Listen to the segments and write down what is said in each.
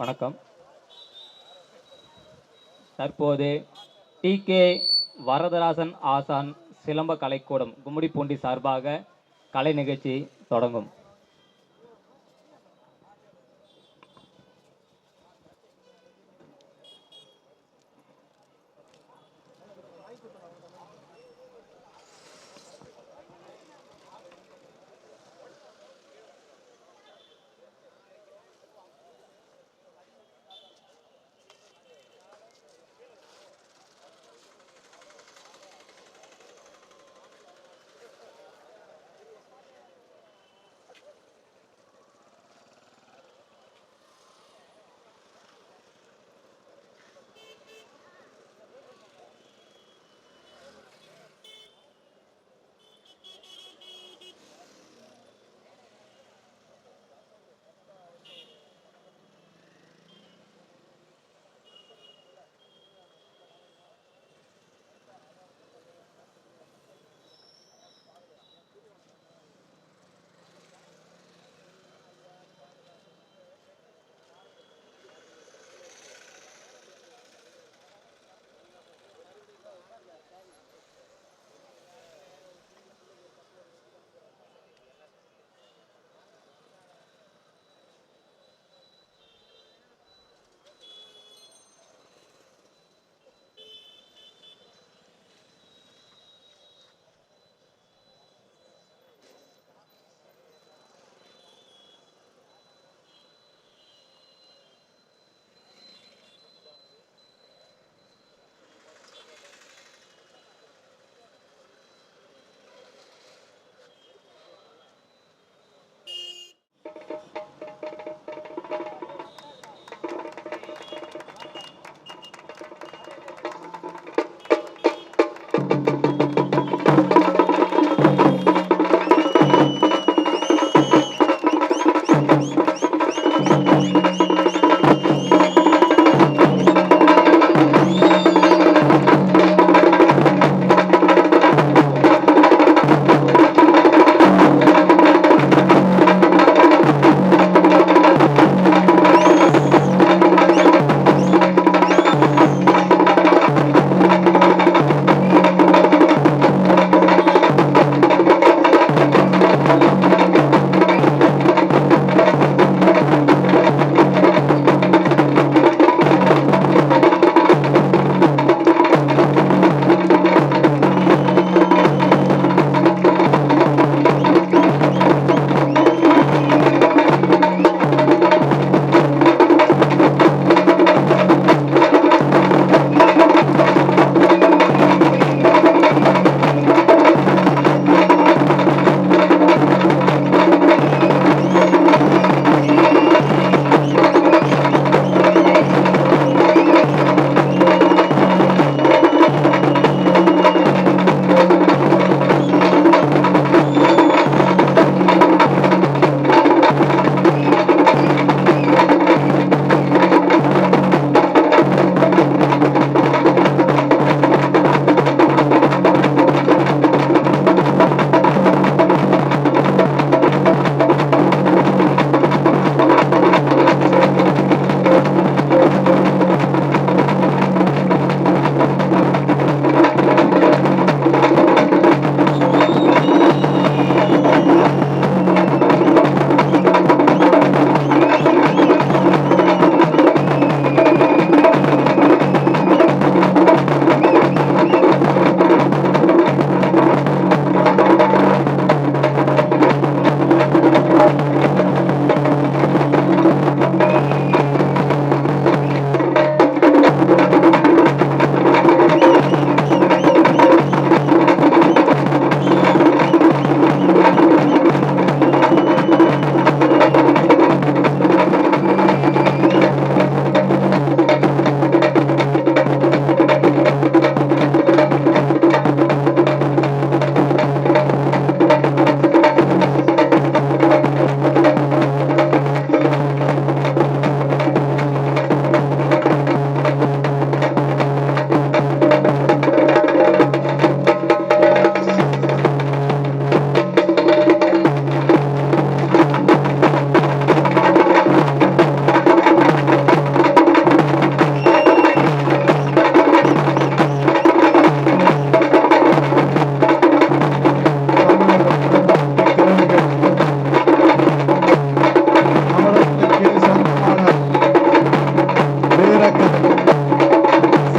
வணக்கம். தற்போது D K Varadarasan ஆசான் சிலம்ப கலைக்கூடம் கும்மிடிப்பூண்டி சார்பாக கலை நிகழ்ச்சி தொடங்கும்.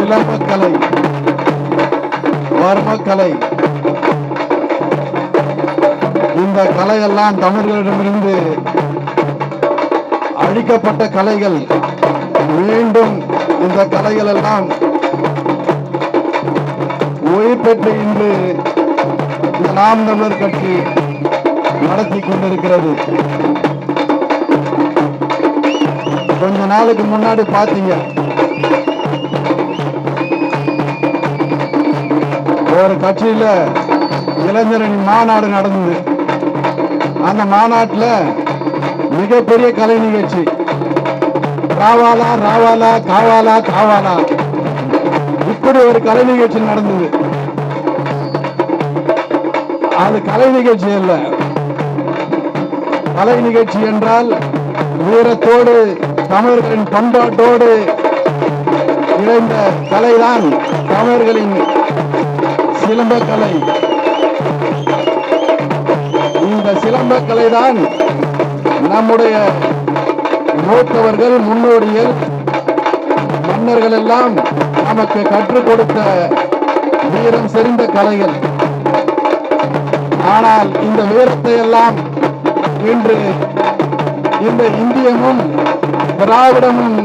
கலை சிலம்பக்கலை கலை இந்த கலையெல்லாம் தமிழர்களிடமிருந்து அழிக்கப்பட்ட கலைகள். மீண்டும் இந்த கலைகள் எல்லாம் உயிர் இன்று நாம் தமிழர் கட்சி நடத்தி கொண்டிருக்கிறது. கொஞ்ச நாளுக்கு முன்னாடி பார்த்தீங்க. ஒரு கட்சியில இளைஞரணி மாநாடு நடந்தது. அந்த மாநாட்டில் மிகப்பெரிய கலை நிகழ்ச்சி. ராவாலா ராவாலா காவாலா காவாலா இப்படி ஒரு கலை நிகழ்ச்சி நடந்தது. அது கலை நிகழ்ச்சி அல்ல. கலை நிகழ்ச்சி என்றால் வீரத்தோடு தமிழர்களின் பண்பாட்டோடு இணைந்த கலைதான் தமிழர்களின் சிலம்ப கலை இந்த சிலம்ப கலைதான் நம்முடைய மூத்தவர்கள் முன்னோடிகள் மன்னர்கள் எல்லாம் நமக்கு கற்றுக் கொடுத்த வீரம் செறிந்த கலைகள். ஆனால் இந்த வீரத்தை எல்லாம் இன்று இந்த இந்தியமும் திராவிடமும்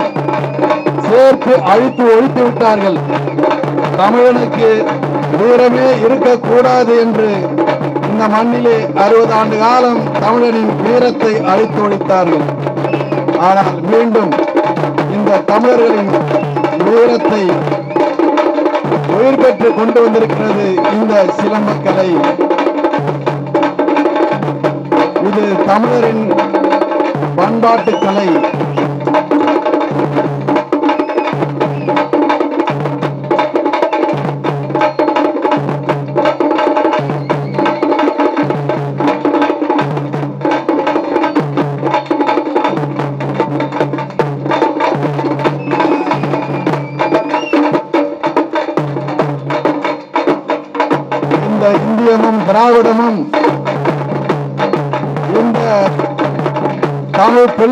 சேர்த்து அழித்து ஒழித்து விட்டார்கள். தமிழனுக்கு வீரமே இருக்கக்கூடாது என்று இந்த மண்ணிலே அறுபது ஆண்டு காலம் தமிழனின் வீரத்தை அழித்து ஒழித்தார்கள். ஆனால் மீண்டும் இந்த தமிழர்களின் வீரத்தை உயிர் பெற்று கொண்டு வந்திருக்கிறது இந்த சிலம்பக்கலை இது தமிழரின் பண்பாட்டு கலை.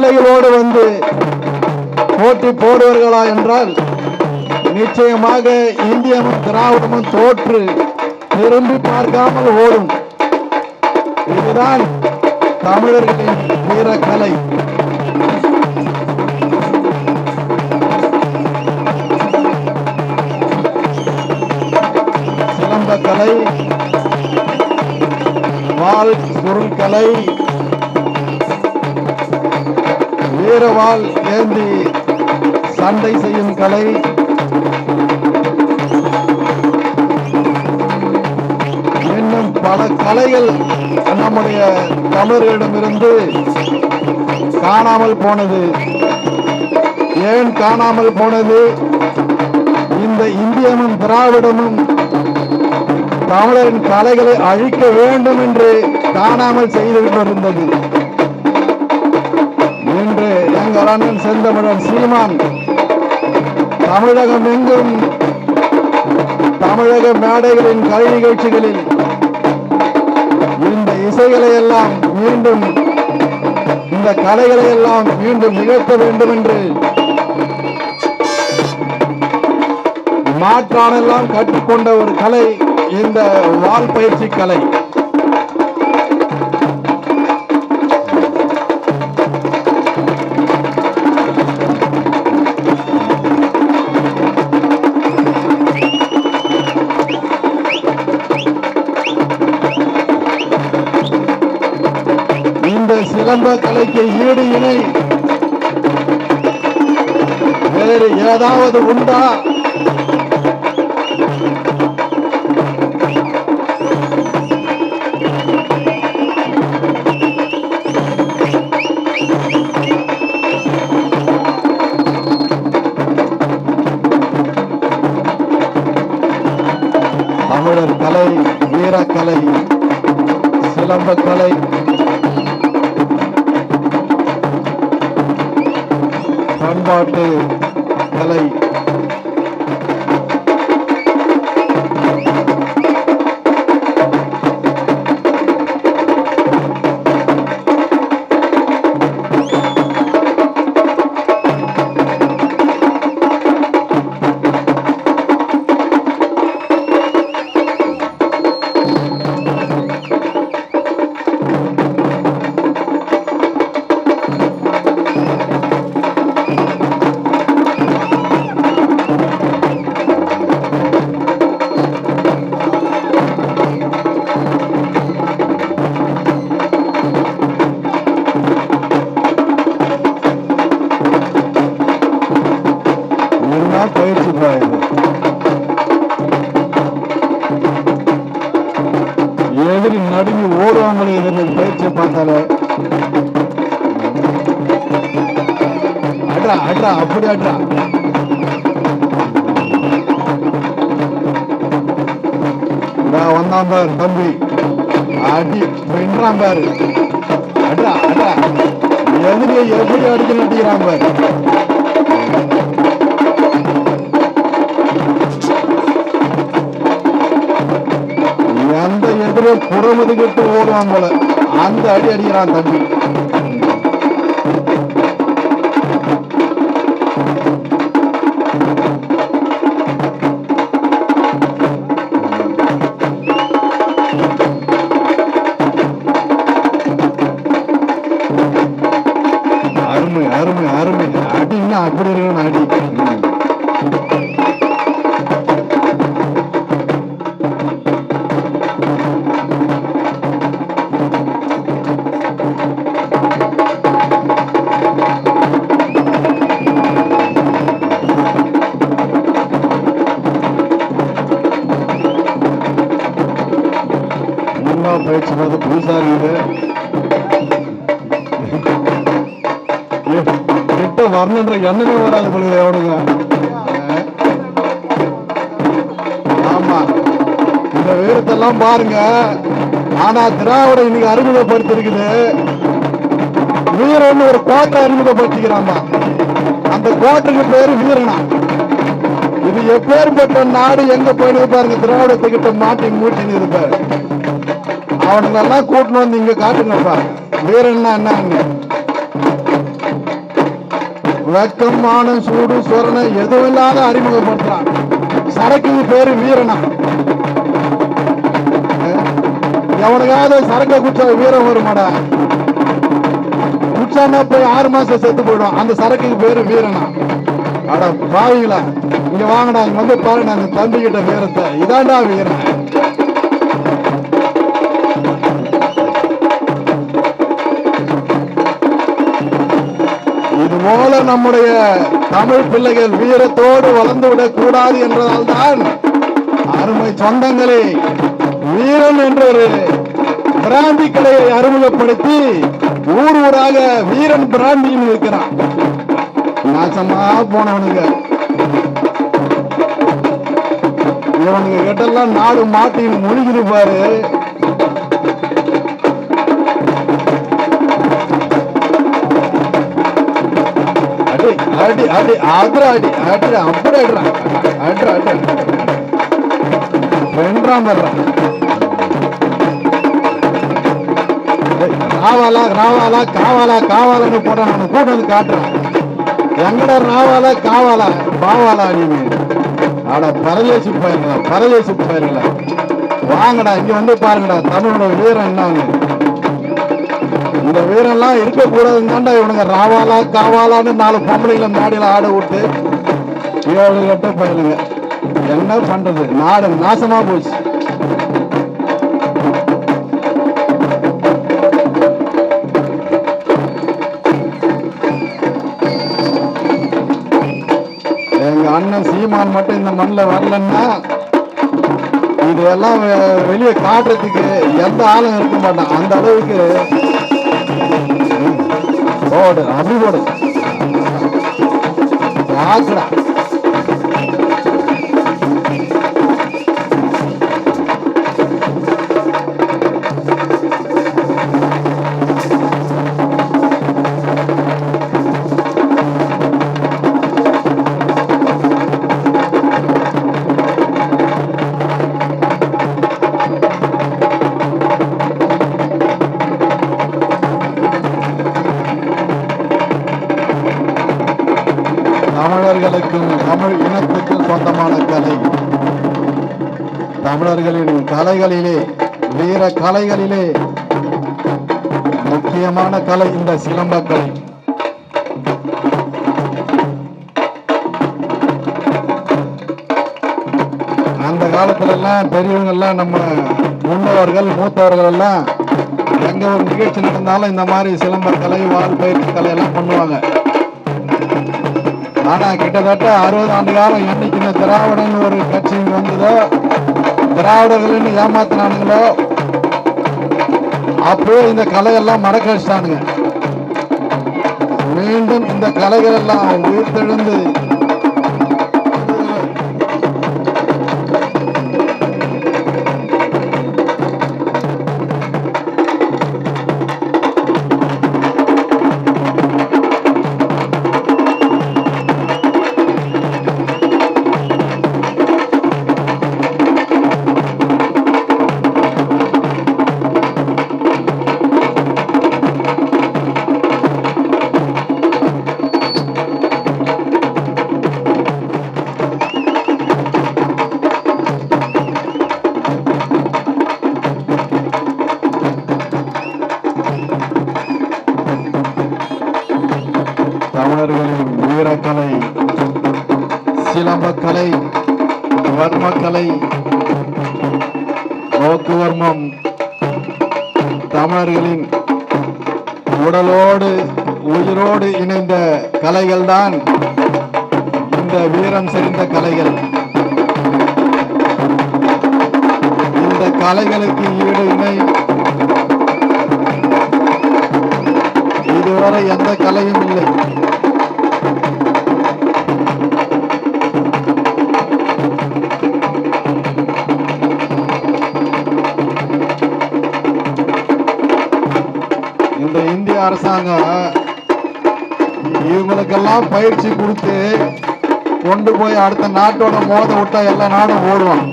பிள்ளைகளோடு வந்து போட்டி போடுவார்களா என்றால் நிச்சயமாக இந்தியமும் திராவிடமும் தோற்று திரும்பி பார்க்காமல் ஓடும். இதுதான் தமிழர்களின் வீரக்கலை. சிலம்ப கலை வாள் சுருள்கலை வீரவால் ஏந்தி சண்டை செய்யும் கலை. இன்னும் பல கலைகள் நம்முடைய தமிழர்களிடமிருந்து காணாமல் போனது. ஏன் காணாமல் போனது? இந்த இந்தியமும் திராவிடமும் தமிழரின் கலைகளை அழிக்க வேண்டும் என்று காணாமல் செய்து கொண்டிருந்தது. இன்று எங்கள் அண்ணன் செந்தமிழன் சீமான். தமிழகம் எங்கும் தமிழக மேடைகளின் கலை நிகழ்ச்சிகளில் இந்த இசைகளை எல்லாம் மீண்டும் இந்த கலைகளை எல்லாம் மீண்டும் நிகழ்த்த வேண்டும் என்று மாற்றானெல்லாம் கற்றுக்கொண்ட ஒரு கலை இந்த வால் பயிற்சி கலை. சிலம்ப கலைக்கு ஈடு இணை. வேறு ஏதாவது உண்டா? தமிழர் கலை வீரக்கலை சிலம்பக்கலை பண்பாட்டு கலை. கேட்டா. அப்படி வந்தான் பாரு தம்பி. அடி பின்றான் பாரு. அடா அடா எதிரியை எப்படி அடிக்க நட்டிக்கிறான் பாரு. எந்த எதிரோ புறமுதுகிட்டு ஓடுவான் போல அந்த அடி அடிக்கிறான் தம்பி. பயிற்சி பார்த்து புதுசாக இருக்குது கிட்ட வரணுன்ற எண்ணமே வராது பொழுது எவனுங்க அஹ். ஆமா. இந்த வீரத்தெல்லாம் பாருங்க. ஆனா திராவிட இன்னைக்கு அறிமுகப்படுத்திருக்குது. வீரன் ஒரு கோட்டை அறிமுகப்படுத்திக்கிறாமா? அந்த கோட்டைக்கு பேரு வீரனா? இது எப்பேற்பட்ட நாடு எங்க போயிட்டு பாருங்க. திராவிடத்துக்கிட்ட மாட்டி மூட்டின்னு இருப்பாரு. அவனுங்க கூட்டின்னு வந்து இங்க காட்டுங்கப்பா. வீரன்னா என்னன்னு மானம் சூடு சொரணை எதுவும் இல்லாத அறிமுகப்படுத்துறான். சரக்குக்கு பேரு வீரனா. எவனுக்காவது சரக்க குச்சா வீரம் வருமாடா? குச்சானா போய் ஆறு மாசம் செத்து போயிடும். அந்த சரக்குக்கு பேரு வீரனா. அட பாவிங்களா இங்க வாங்கடா இங்க வந்து பாருங்க அந்த தம்பி கிட்ட வீரத்தை. இதாண்டா வீரன். அது போல நம்முடைய தமிழ் பிள்ளைகள் வீரத்தோடு வளர்ந்துவிடக் கூடாது என்றதால் தான் அருமை சொந்தங்களே வீரன் என்ற ஒரு பிராந்தி கடையை அறிமுகப்படுத்தி ஊர் ஊராக வீரன் பிராந்தின்னு இருக்கிறான். நாசமா போனவனுங்க. இவனுங்க கிட்டெல்லாம் நாடு மாட்டின்னு முழுகிருப்பாரு அடி அடி அடி ஆடி அடி அடி அப்படி அடிறான் அட்ற அடி ரெண்டாம் வர்றான் ராவாலா ராவாலா காவாலா காவாலான்னு போட நம்ம கூட வந்து காட்டுறான் எங்கட ராவாலா காவாலா பாவாலா நீங்க ஆட பரதேசி போயிருங்களா பரதேசி போயிருங்களா வாங்கடா இங்க வந்து பாருங்கடா தமிழோட வீரம் என்னங்க இந்த வீரெல்லாம் இருக்கக்கூடாதுன்னு தாண்டா இவனுங்க ராவாலா காவாலான்னு நாலு பொம்பளைங்களை மாடியில் ஆட விட்டு ஏழு கட்ட பயிலுங்க. என்ன பண்றது? நாடு நாசமா போச்சு. எங்க அண்ணன் சீமான் மட்டும் இந்த மண்ணில் வரலன்னா இதெல்லாம் வெ- வெளியே காட்டுறதுக்கு எந்த ஆளும் இருக்க மாட்டான். அந்த அளவுக்கு ஓடு அப்படி ஓடு பாக்குடா கலைகளிலே வீர கலைகளிலே. முக்கியமான கலை இந்த சிலம்ப கலை. அந்த காலத்துல எல்லாம் பெரியவங்க எல்லாம் நம்ம முன்னோர்கள் மூத்தவர்கள் எல்லாம் எங்க ஒரு நிகழ்ச்சி நடந்தாலும் இந்த மாதிரி சிலம்ப கலை வாழ் பயிற்சி கலை எல்லாம் பண்ணுவாங்க. ஆனா கிட்டத்தட்ட அறுபது ஆண்டு காலம் என்னைக்கு இந்த திராவிடன் ஒரு கட்சி வந்ததோ திராவிடர்கள்னு ஏமாத்தினானுங்களோ? அப்போ இந்த கலையெல்லாம் மடக்க வச்சிட்டானுங்க மீண்டும் இந்த கலைகள் எல்லாம் உயிர்த்தெழுந்து சிலம்பக்கலை வர்மக்கலை நோக்குவர்மம் தமிழர்களின் உடலோடு உயிரோடு இணைந்த கலைகள்தான் இந்த வீரம் செறிந்த கலைகள். இந்த கலைகளுக்கு ஈடு இணை. இதுவரை எந்த கலையும் இல்லை. அரசாங்கம் இவங்களுக்கெல்லாம் பயிற்சி கொடுத்து கொண்டு போய் அடுத்த நாட்டோட மோத விட்டா எல்லா நாடும் ஓடுவான்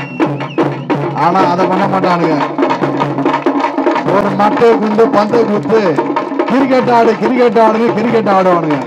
ஆனா அதை பண்ண மாட்டானுங்க. ஒரு மட்டை குண்டு பந்தை குத்து கிரிக்கெட் ஆடு கிரிக்கெட் ஆடுங்க கிரிக்கெட் ஆடுவானுங்க.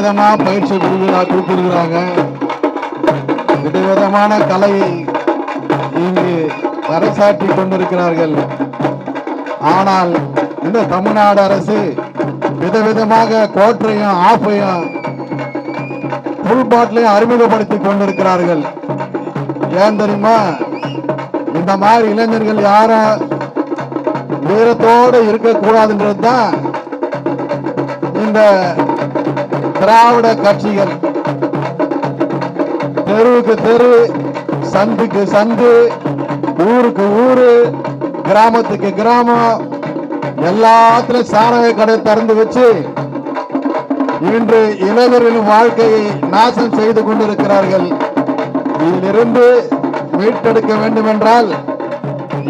இங்க பயிற்சி குருவிழா கொடுத்திருக்கிறாங்க விதவிதமான கலையை இங்கு பறைசாற்றி கொண்டிருக்கிறார்கள். ஆனால் இந்த தமிழ்நாடு அரசு விதவிதமாக கோற்றையும் ஆப்பையும் புல் பாட்டிலையும் அறிமுகப்படுத்தி கொண்டிருக்கிறார்கள். ஏன் தெரியுமா? இந்த மாதிரி இளைஞர்கள் யாரும் வீரத்தோடு இருக்கக்கூடாதுன்றது தான் இந்த திராவிட கட்சிகள். தெருவுக்கு தெரு சந்துக்கு சந்து ஊருக்கு ஊரு கிராமத்துக்கு கிராமம் எல்லாத்திலும் சாணவை கடை திறந்து வச்சு இன்று இளைஞர்களின் வாழ்க்கையை நாசம் செய்து கொண்டிருக்கிறார்கள். இதிலிருந்து மீட்டெடுக்க வேண்டும் என்றால்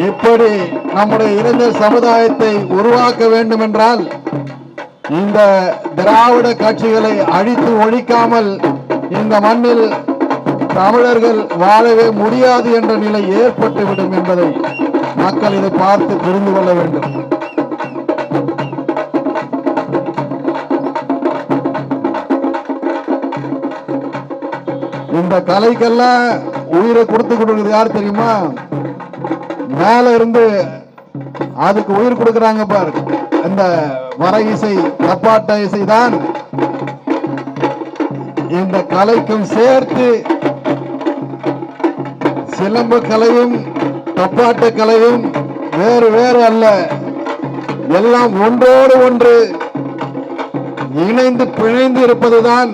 இப்படி நம்முடைய இளைஞர் சமுதாயத்தை உருவாக்க வேண்டும் என்றால் இந்த திராவிட கட்சிகளை அழித்து ஒழிக்காமல் இந்த மண்ணில் தமிழர்கள் வாழவே முடியாது என்ற நிலை ஏற்பட்டுவிடும் என்பதை மக்கள் இதை பார்த்து புரிந்து கொள்ள வேண்டும். இந்த கலைக்கெல்லாம் உயிரை கொடுத்து கொடுக்குறது யார் தெரியுமா? மேல இருந்து அதுக்கு உயிர் கொடுக்குறாங்க பாரு. இந்த வர இசை தப்பாட்ட இசைதான். இந்த கலைக்கும் சேர்த்து சிலம்பு கலையும் தப்பாட்ட கலையும் வேறு வேறு அல்ல. எல்லாம் ஒன்றோடு ஒன்று இணைந்து பிணைந்து இருப்பதுதான்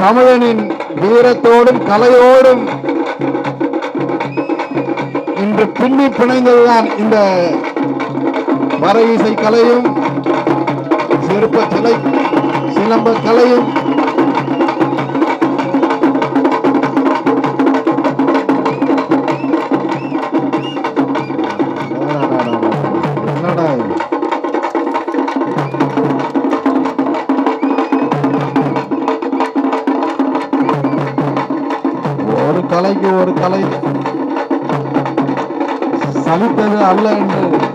தமிழனின் வீரத்தோடும் கலையோடும் இன்று பின்னி பிணைந்ததுதான் இந்த வர இசை கலையும் சிற்ப கலை சிலம்ப கலையும். ஒரு கலைக்கு ஒரு கலை. சலித்தது அல்ல என்று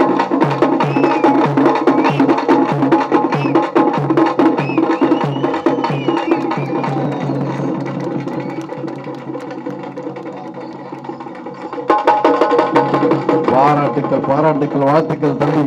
பாராட்டுக்கள் பாராட்டுக்கள் வாழ்த்துக்கள் தம்பி